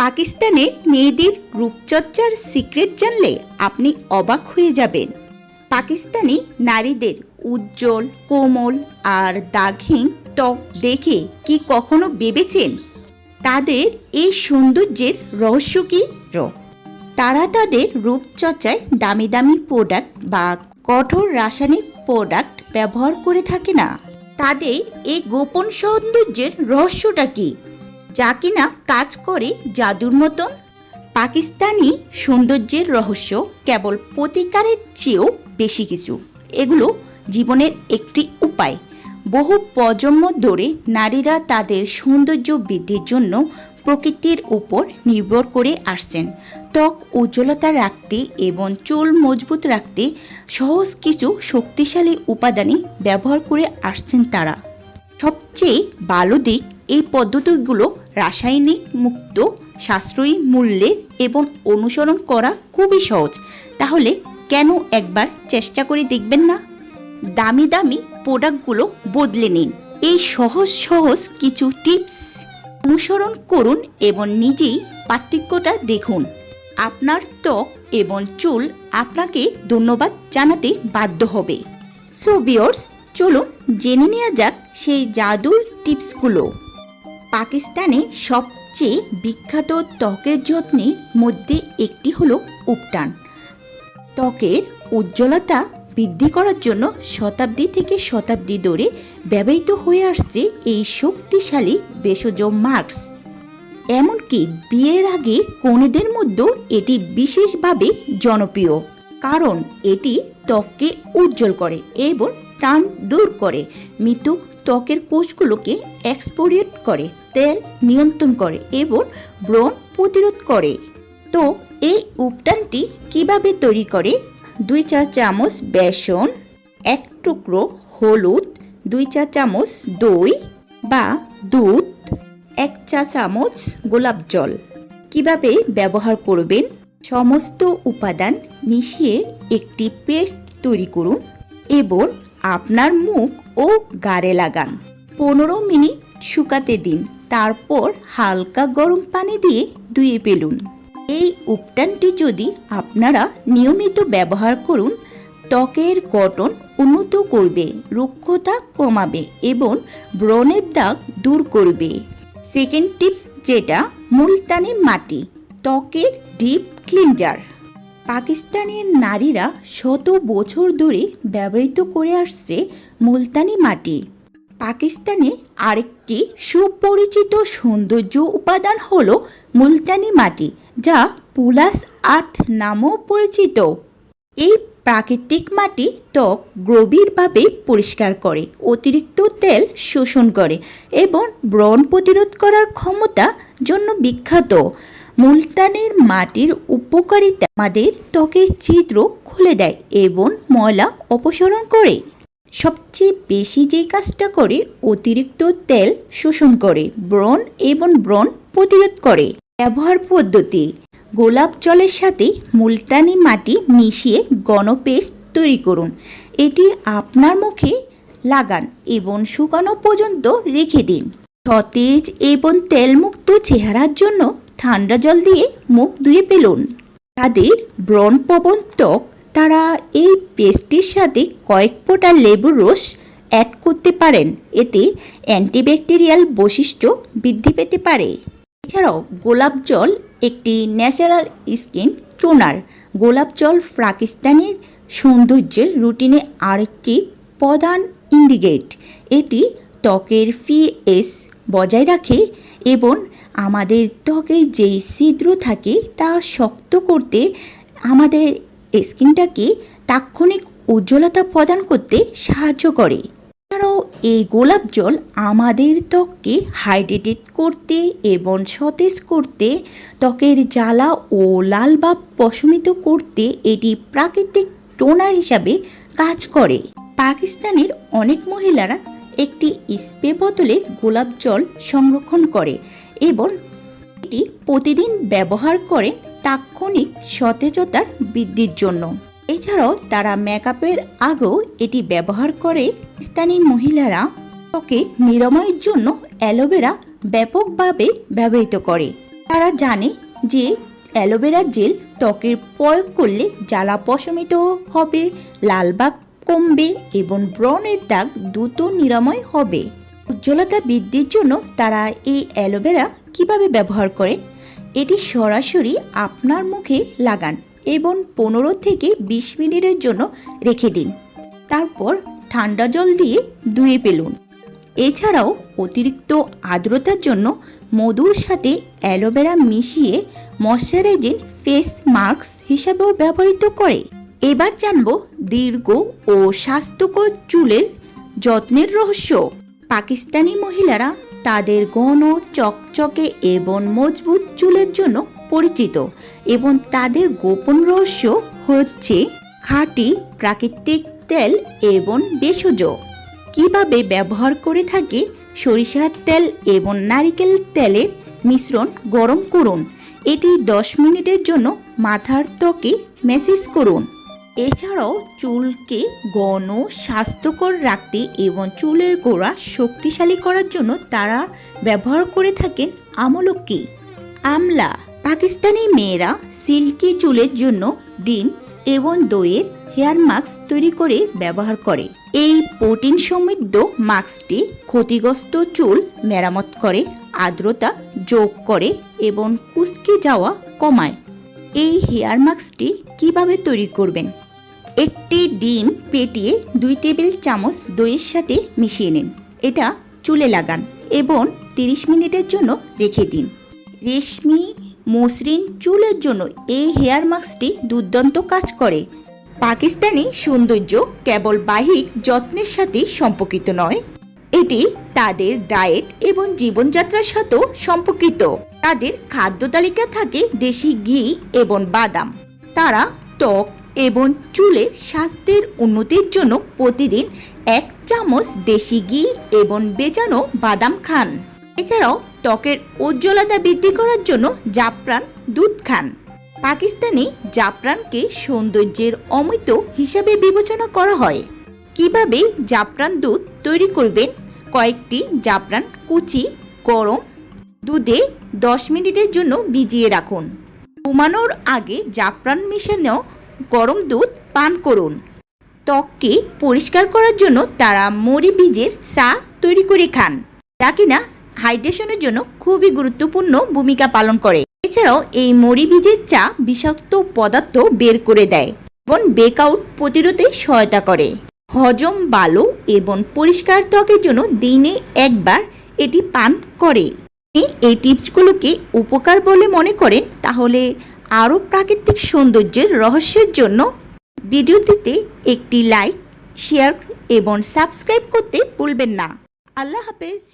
পাকিস্তানে মেয়েদের রূপচর্চার সিক্রেট জানলে আপনি অবাক হয়ে যাবেন। পাকিস্তানি নারীদের উজ্জ্বল, কোমল আর দাগহীন ত্বক দেখে কি কখনো ভেবেছেন? তাদের এই সৌন্দর্যের রহস্য কি? তারা তাদের রূপচর্চায় দামি দামি প্রোডাক্ট বা কঠোর রাসায়নিক প্রোডাক্ট ব্যবহার করে থাকে না। তাদের এই গোপন সৌন্দর্যের রহস্যটা কি? যা কিনা কাজ করে জাদুর মতন। পাকিস্তানি সৌন্দর্যের রহস্য কেবল প্রতিকারের চেয়েও বেশি কিছু। এগুলো জীবনের একটি উপায়। বহু প্রজন্ম ধরে নারীরা তাদের সৌন্দর্য বৃদ্ধির জন্য প্রকৃতির উপর নির্ভর করে আসছেন। ত্বক উজ্জ্বলতা রাখতে এবং চুল মজবুত রাখতে সহজ কিছু শক্তিশালী উপাদানই ব্যবহার করে আসছেন তারা। সবচেয়ে ভালো দিক এই পদ্ধতিগুলো রাসায়নিক মুক্ত, সাশ্রয়ী মূল্যে এবং অনুসরণ করা খুবই সহজ। তাহলে কেন একবার চেষ্টা করে দেখবেন না? দামি দামি প্রোডাক্টগুলো বদলে নিন। এই সহজ সহজ কিছু টিপস অনুসরণ করুন এবং নিজেই পার্থক্যটা দেখুন। আপনার ত্বক এবং চুল আপনাকে ধন্যবাদ জানাতে বাধ্য হবে। সো বিয়র্স চলুন জেনে নেওয়া যাক সেই জাদুর টিপসগুলো। পাকিস্তানে সবচেয়ে বিখ্যাত ত্বকের যত্নের মধ্যে একটি হলো উপটান। ত্বকের উজ্জ্বলতা বৃদ্ধি করার জন্য শতাব্দী থেকে শতাব্দী ধরে ব্যবহৃত হয়ে আসছে এই শক্তিশালী ভেষজ মাস্ক। এমনকি বিয়ের আগে কনেদের মধ্যেও এটি বিশেষভাবে জনপ্রিয়, কারণ এটি ত্বককে উজ্জ্বল করে এবং টান দূর করে। মৃত ত্বকের কোষগুলোকে এক্সপোরিয়েট করে, তেল নিয়ন্ত্রণ করে এবং ব্রণ প্রতিরোধ করে। তো, এই উপটানটি কীভাবে তৈরি করে? দুই চা চামচ বেসন, এক টুকরো হলুদ, দুই চা চামচ দই বা দুধ, এক চা চামচ গোলাপ জল। কীভাবে ব্যবহার করবেন? সমস্ত উপাদান মিশিয়ে একটি পেস্ট তৈরি করুন এবং আপনার মুখ ও গাড়ে লাগান। পনেরো মিনিট শুকাতে দিন। তারপর হালকা গরম পানি দিয়ে ধুয়ে ফেলুন। এই উপটানটি যদি আপনারা নিয়মিত ব্যবহার করুন, ত্বকের গঠন উন্নত করবে, রুক্ষতা কমাবে এবং ব্রণের দাগ দূর করবে। সেকেন্ড টিপস যেটা, মুলতানি মাটি, ত্বকের ডিপ ক্লিনজার। পাকিস্তানের নারীরা শত বছর ধরে ব্যবহৃত করে আসছে মুলতানি মাটি। পাকিস্তানে আরেকটি সুপরিচিত সৌন্দর্য উপাদান হল মুলতানি মাটি, যা পুলাস আর্থ নামেও পরিচিত। এই প্রাকৃতিক মাটি ত্বক গভীরভাবে পরিষ্কার করে, অতিরিক্ত তেল শোষণ করে এবং ব্রণ প্রতিরোধ করার ক্ষমতা জন্য বিখ্যাত। মুলতানের মাটির উপকারিতা আমাদের ত্বকের ছিদ্র খুলে দেয় এবং ময়লা অপসারণ করে। সবচেয়ে বেশি যে কাজটা করে, অতিরিক্ত তেল শোষণ করে, ব্রণ এবং ব্রণ প্রতিরোধ করে। ব্যবহার পদ্ধতি, গোলাপ জলের সাথে মুলতানি মাটি মিশিয়ে গণপেস্ট তৈরি করুন। এটি আপনার মুখে লাগান এবং শুকানো পর্যন্ত রেখে দিন। সতেজ এবং তেলমুক্ত চেহারার জন্য ঠান্ডা জল দিয়ে মুখ ধুয়ে পেলুন তাদের ব্রণপ্রবণ ত্বক, তারা এই পেস্টের সাথে কয়েক ফোঁটা লেবুর রস অ্যাড করতে পারেন। এতে অ্যান্টিব্যাকটেরিয়াল বৈশিষ্ট্য বৃদ্ধি পেতে পারে। এছাড়াও গোলাপ জল, একটি ন্যাচারাল স্কিন টোনার। গোলাপ জল পাকিস্তানের সৌন্দর্যের রুটিনে আরেকটি প্রধান ইন্ডিকেট। এটি ত্বকের পিএস বজায় রাখে এবং আমাদের ত্বকে যেই ছিদ্র থাকে তা শক্ত করতে আমাদের স্কিনটাকে তাৎক্ষণিক উজ্জ্বলতা প্রদান করতে সাহায্য করে। এছাড়াও এই গোলাপ জল আমাদের ত্বককে হাইড্রেটেড করতে এবং সতেজ করতে, ত্বকের জ্বালা ও লাল ভাব প্রশমিত করতে এটি প্রাকৃতিক টোনার হিসাবে কাজ করে। পাকিস্তানের অনেক মহিলারা একটি স্প্রে বোতলে গোলাপ জল সংরক্ষণ করে এবং এটি প্রতিদিন ব্যবহার করে তাৎক্ষণিক সতেজতার বৃদ্ধির জন্য। এছাড়াও তারা মেকআপের আগেও এটি ব্যবহার করে। স্থানীয় মহিলারা ত্বকে নিরাময়ের জন্য অ্যালোভেরা ব্যাপকভাবে ব্যবহৃত করে। তারা জানে যে অ্যালোভেরা জেল ত্বকের প্রয়োগ করলে জ্বালা প্রশমিত হবে, লালবাগ কমবে এবং ব্রণের দাগ দ্রুত নিরাময় হবে। উজ্জ্বলতা বৃদ্ধির জন্য তারা এই অ্যালোভেরা কীভাবে ব্যবহার করেন? এটি সরাসরি আপনার মুখে লাগান এবং পনেরো থেকে বিশ মিনিটের জন্য রেখে দিন। তারপর ঠান্ডা জল দিয়ে ধুয়ে ফেলুন। এছাড়াও অতিরিক্ত আর্দ্রতার জন্য মধুর সাথে অ্যালোভেরা মিশিয়ে ময়শ্চারাইজিং ফেস মাস্ক হিসাবেও ব্যবহৃত করে। এবার জানব দীর্ঘ ও স্বাস্থ্যকর চুলের যত্নের রহস্য। পাকিস্তানি মহিলারা তাদের ঘন, চকচকে এবং মজবুত চুলের জন্য পরিচিত এবং তাদের গোপন রহস্য হচ্ছে খাঁটি প্রাকৃতিক তেল এবং ভেষজ। কীভাবে ব্যবহার করে থাকে সরিষার তেল এবং নারিকেল তেলের মিশ্রণ গরম করুন। এটি 10 মিনিটের জন্য মাথার ত্বকে ম্যাসেজ করুন। এছাড়াও চুলকে ঘন, স্বাস্থ্যকর রাখতে এবং চুলের গোড়া শক্তিশালী করার জন্য তারা ব্যবহার করে থাকেন আমলকি। আমলা। পাকিস্তানি মেয়েরা সিল্কি চুলের জন্য ডিম এবং দইয়ের হেয়ার মাস্ক তৈরি করে ব্যবহার করে। এই প্রোটিন সমৃদ্ধ মাস্কটি ক্ষতিগ্রস্ত চুল মেরামত করে, আর্দ্রতা যোগ করে এবং কুচকে যাওয়া কমায়। এই হেয়ার মাস্কটি কীভাবে তৈরি করবেন? একটি ডিম পেটিয়ে দুই টেবিল চামচ দইয়ের সাথে মিশিয়ে নিন। এটা চুলে লাগান এবং 30 মিনিটের জন্য রেখে দিন। রেশমি মসৃণ চুলের জন্য এই হেয়ার মাস্কটি দুর্দান্ত কাজ করে। পাকিস্তানি সৌন্দর্য কেবল বাহিক যত্নের সাথে সম্পর্কিত নয়, এটি তাদের ডায়েট এবং জীবনযাত্রার সাথেও সম্পর্কিত। তাদের খাদ্য তালিকা থাকে দেশি ঘি এবং বাদাম। তারা ত্বক এবং চুলের স্বাস্থ্যের উন্নতির জন্য প্রতিদিন এক চামচ দেশি ঘি এবং বেচানো বাদাম খান। এছাড়াও ত্বকের উজ্জ্বলতা বৃদ্ধি করার জন্য জাফরান দুধ খান। পাকিস্তানি জাফরানকে সৌন্দর্যের অমৃত হিসাবে বিবেচনা করা হয়। কীভাবে জাফরান দুধ তৈরি করবেন? কয়েকটি জাফরান কুচি, গরম দুধে দশ মিনিটের জন্য ভিজিয়ে রাখুন। ঘুমানোর আগে জাফরান মেশানো গরম দুধ পান করুন। ত্বককে পরিষ্কার করার জন্য তারা মরি বীজের চা তৈরি করে খান, যা কিনা হাইড্রেশনের জন্য খুবই গুরুত্বপূর্ণ ভূমিকা পালন করে। এছাড়াও এই মরি বীজের চা বিষাক্ত পদার্থ বের করে দেয় এবং বেকআউট প্রতিরোধে সহায়তা করে। হজম ভালো এবং পরিষ্কার ত্বকের জন্য দিনে একবার এটি পান করে। এই টিপসগুলোকে উপকার বলে মনে করেন, তাহলে আরও প্রাকৃতিক সৌন্দর্যের রহস্যের জন্য ভিডিওটিতে একটি লাইক, শেয়ার এবং সাবস্ক্রাইব করতে ভুলবেন না। আল্লাহ হাফেজ।